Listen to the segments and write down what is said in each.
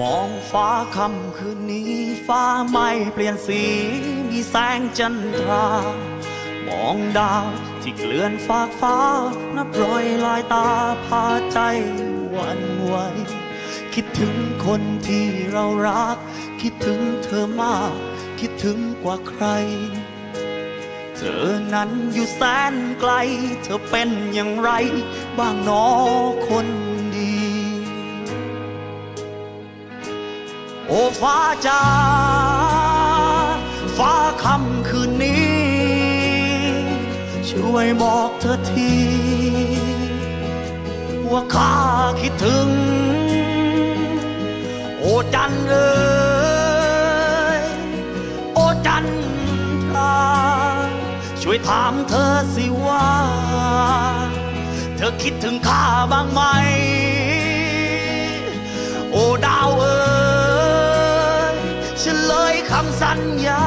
มองฟ้าค่ำคืนนี้ฟ้าไม่เปลี่ยนสีมีแสงจันทรา มองดาวที่เกลื่อนฟากฟ้า นับร้อยลายตาพาใจวันไหวคิดถึงคนที่เรารัก คิดถึงเธอมาก คิดถึงกว่าใคร เธอนั้นอยู่แสนไกล เธอเป็นอย่างไร บ้างนอคน อ้ฟ้าจ้าฟ้าคำคืนนี้ ช่วยบอกเธอที ว่าข้าคิดถึง โอ้จันเอ๋ยโอ้จันทราช่วยถามเธอสิว่า เธอคิดถึงข้าบ้างไหม สัญญา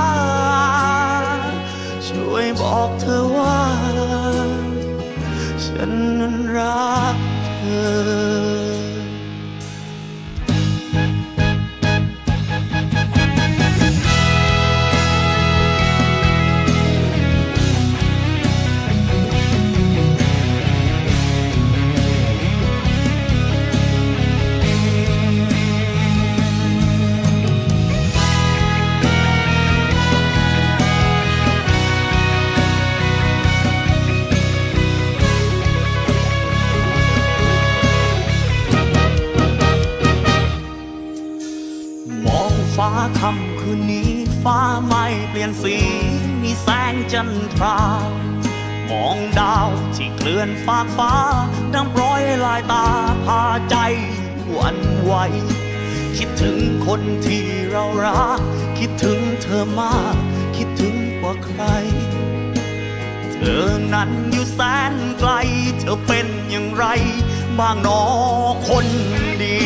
ช่วยบอกเธอว่า ฉันนั้นรักเธอ ค่ำคืนนี้ฟ้าไม่เปลี่ยนสี มีแสงจันทรา มองดาวที่เคลื่อนฟากฟ้าดังปล่อยลายตาพาใจหวันไหวคิดถึงคนที่เรารัก คิดถึงเธอมาก คิดถึงกว่าใคร เธอนั้นอยู่แสนไกล เธอเป็นอย่างไร บ้างหนอคนดี